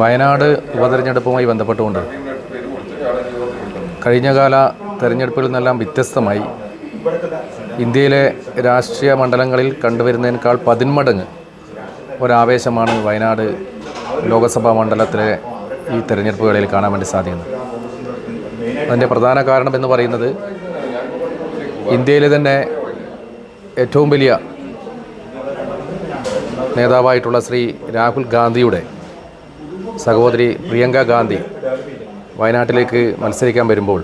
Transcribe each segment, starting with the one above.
വയനാട് ഉപതെരഞ്ഞെടുപ്പുമായി ബന്ധപ്പെട്ടുകൊണ്ട് കഴിഞ്ഞകാല തെരഞ്ഞെടുപ്പിൽ നിന്നെല്ലാം വ്യത്യസ്തമായി ഇന്ത്യയിലെ രാഷ്ട്രീയ മണ്ഡലങ്ങളിൽ കണ്ടുവരുന്നതിനേക്കാൾ പതിന്മടങ്ങ് ഒരാവേശമാണ് വയനാട് ലോകസഭാ മണ്ഡലത്തിലെ ഈ തെരഞ്ഞെടുപ്പുകളിൽ കാണാൻ വേണ്ടി സാധിക്കുന്നത്. അതിന്റെ പ്രധാന കാരണം എന്ന് പറയുന്നത് ഇന്ത്യയിലെ തന്നെ ഏറ്റവും വലിയ നേതാവായിട്ടുള്ള ശ്രീ രാഹുൽ ഗാന്ധിയുടെ സഹോദരി പ്രിയങ്ക ഗാന്ധി വയനാട്ടിലേക്ക് മത്സരിക്കാൻ വരുമ്പോൾ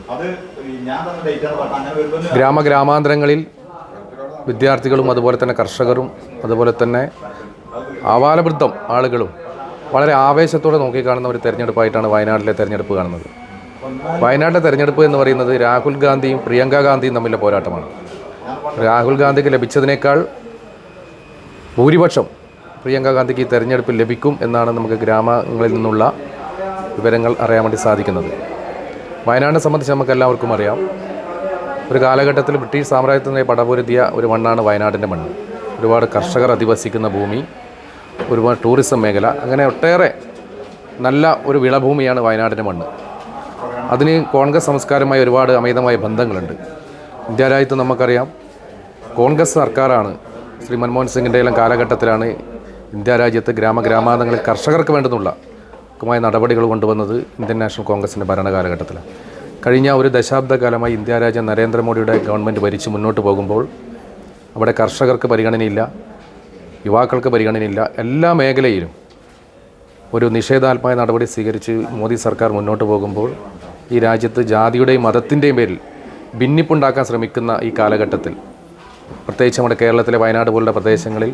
ഗ്രാമ ഗ്രാമാന്തരങ്ങളിൽ വിദ്യാർത്ഥികളും അതുപോലെ തന്നെ കർഷകരും അതുപോലെ തന്നെ ആവാലവൃദ്ധം ആളുകളും വളരെ ആവേശത്തോടെ നോക്കിക്കാണുന്ന ഒരു തെരഞ്ഞെടുപ്പായിട്ടാണ് വയനാട്ടിലെ തെരഞ്ഞെടുപ്പ് കാണുന്നത്. വയനാട്ടിലെ തെരഞ്ഞെടുപ്പ് എന്ന് പറയുന്നത് രാഹുൽ ഗാന്ധിയും പ്രിയങ്ക ഗാന്ധിയും തമ്മിലെ പോരാട്ടമാണ്. രാഹുൽ ഗാന്ധിക്ക് ലഭിച്ചതിനേക്കാൾ ഭൂരിപക്ഷം പ്രിയങ്ക ഗാന്ധിക്ക് ഈ തെരഞ്ഞെടുപ്പിൽ ലഭിക്കും എന്നാണ് നമുക്ക് ഗ്രാമങ്ങളിൽ നിന്നുള്ള വിവരങ്ങൾ അറിയാൻ വേണ്ടി സാധിക്കുന്നത്. വയനാടിനെ സംബന്ധിച്ച് നമുക്ക് എല്ലാവർക്കും അറിയാം. ഒരു കാലഘട്ടത്തിൽ ബ്രിട്ടീഷ് സാമ്രാജ്യത്തിനെ പടപൊരുത്തിയ ഒരു മണ്ണാണ് വയനാടിന്റെ മണ്ണ്. ഒരുപാട് കർഷകർ അധിവസിക്കുന്ന ഭൂമി ഒരുപാട് ടൂറിസം മേഖല അങ്ങനെ ഒട്ടേറെ നല്ല ഒരു വിളഭൂമിയാണ് വയനാടിന്റെ മണ്ണ്. അതിന് കോൺഗ്രസ് സംസ്കാരമായി ഒരുപാട് അമിതമായ ബന്ധങ്ങളുണ്ട്. ഇന്ത്യ രാജ്യത്ത് നമുക്കറിയാം കോൺഗ്രസ് സർക്കാരാണ് ശ്രീ മൻമോഹൻ സിംഗിന്റെ എല്ലാം കാലഘട്ടത്തിലാണ് ഇന്ത്യ രാജ്യത്ത് ഗ്രാമഗ്രാമാന്തരങ്ങളിൽ കർഷകർക്ക് വേണ്ടുന്നുള്ള മായ നടപടികൾ കൊണ്ടുവന്നത് ഇന്ത്യൻ നാഷണൽ കോൺഗ്രസിന്റെ ഭരണകാലഘട്ടത്തിലാണ് കഴിഞ്ഞ ഒരു ദശാബ്ദകാലമായി ഇന്ത്യ രാജ്യം നരേന്ദ്രമോദിയുടെ ഗവൺമെന്റ് ഭരിച്ച് മുന്നോട്ട് പോകുമ്പോൾ അവിടെ കർഷകർക്ക് പരിഗണനയില്ല യുവാക്കൾക്ക് പരിഗണനയില്ല എല്ലാ മേഖലയിലും ഒരു നിഷേധാത്മക നടപടി സ്വീകരിച്ച് മോദി സർക്കാർ മുന്നോട്ട് പോകുമ്പോൾ ഈ രാജ്യത്ത് ജാതിയുടെയും മതത്തിന്റെയും പേരിൽ ഭിന്നിപ്പുണ്ടാക്കാൻ ശ്രമിക്കുന്ന ഈ കാലഘട്ടത്തിൽ പ്രത്യേകിച്ച് നമ്മുടെ കേരളത്തിലെ വയനാട് പോലുള്ള പ്രദേശങ്ങളിൽ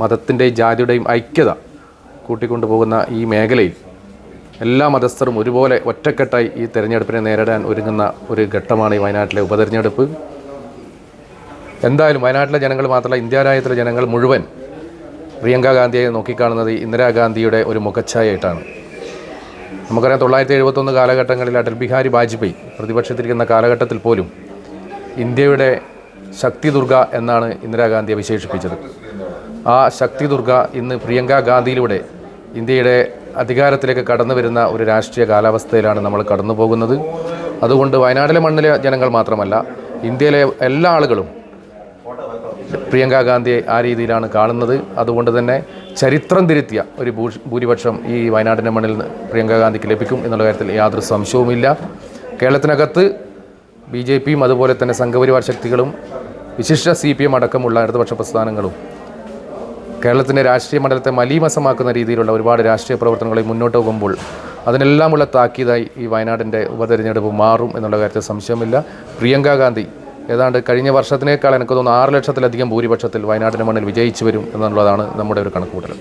മതത്തിന്റെയും ജാതിയുടെയും ഐക്യത കൂട്ടിക്കൊണ്ടു പോകുന്ന ഈ മേഖലയിൽ എല്ലാ മതസ്ഥരും ഒരുപോലെ ഒറ്റക്കെട്ടായി ഈ തെരഞ്ഞെടുപ്പിനെ നേരിടാൻ ഒരുങ്ങുന്ന ഒരു ഘട്ടമാണ് ഈ വയനാട്ടിലെ ഉപതെരഞ്ഞെടുപ്പ്. എന്തായാലും വയനാട്ടിലെ ജനങ്ങൾ മാത്രമല്ല ഇന്ത്യ രാജ്യത്തിലെ ജനങ്ങൾ മുഴുവൻ പ്രിയങ്ക ഗാന്ധിയെ നോക്കിക്കാണുന്നത് ഇന്ദിരാഗാന്ധിയുടെ ഒരു മുഖച്ഛായയായിട്ടാണ്. നമുക്കറിയാം തൊള്ളായിരത്തി എഴുപത്തൊന്ന് കാലഘട്ടങ്ങളിൽ അടൽ ബിഹാരി വാജ്പേയി പ്രതിപക്ഷത്തിരിക്കുന്ന കാലഘട്ടത്തിൽ പോലും ഇന്ത്യയുടെ ശക്തി ദുർഗ എന്നാണ് ഇന്ദിരാഗാന്ധിയെ വിശേഷിപ്പിച്ചത്. ആ ശക്തി ദുർഗ ഇന്ന് പ്രിയങ്ക ഗാന്ധിയിലൂടെ ഇന്ത്യയുടെ അധികാരത്തിലേക്ക് കടന്നു വരുന്ന ഒരു രാഷ്ട്രീയ കാലാവസ്ഥയിലാണ് നമ്മൾ കടന്നു പോകുന്നത്. അതുകൊണ്ട് വയനാട്ടിലെ മണ്ണിലെ ജനങ്ങൾ മാത്രമല്ല ഇന്ത്യയിലെ എല്ലാ ആളുകളും പ്രിയങ്ക ഗാന്ധിയെ ആ രീതിയിലാണ് കാണുന്നത്. അതുകൊണ്ട് തന്നെ ചരിത്രം തിരുത്തിയ ഒരു ഭൂരിപക്ഷം ഈ വയനാടിന്റെ മണ്ണിൽ പ്രിയങ്ക ഗാന്ധിക്ക് ലഭിക്കും എന്നുള്ള കാര്യത്തിൽ യാതൊരു സംശയവുമില്ല. കേരളത്തിനകത്ത് ബി ജെ പിയും അതുപോലെ തന്നെ സംഘപരിവാർ ശക്തികളും വിശിഷ്ട സി പി എം അടക്കമുള്ള ഇടതുപക്ഷ പ്രസ്ഥാനങ്ങളും കേരളത്തിന്റെ രാഷ്ട്രീയ മണ്ഡലത്തെ മലീമസമാക്കുന്ന രീതിയിലുള്ള ഒരുപാട് രാഷ്ട്രീയ പ്രവർത്തനങ്ങളെ മുന്നോട്ട് പോകുമ്പോൾ അതിനെല്ലാമുള്ള താക്കീതായി ഈ വയനാടിന്റെ ഉപതെരഞ്ഞെടുപ്പ് മാറും എന്നുള്ള കാര്യത്തിൽ സംശയമില്ല. പ്രിയങ്ക ഗാന്ധി ഏതാണ്ട് കഴിഞ്ഞ വർഷത്തിനേക്കാൾ എനിക്ക് തോന്നുന്നു ആറ് ലക്ഷത്തിലധികം ഭൂരിപക്ഷത്തിൽ വയനാടിന്റെ മണ്ണിൽ വിജയിച്ചു വരും എന്നുള്ളതാണ് നമ്മുടെ ഒരു കണക്കുകൂട്ടൽ.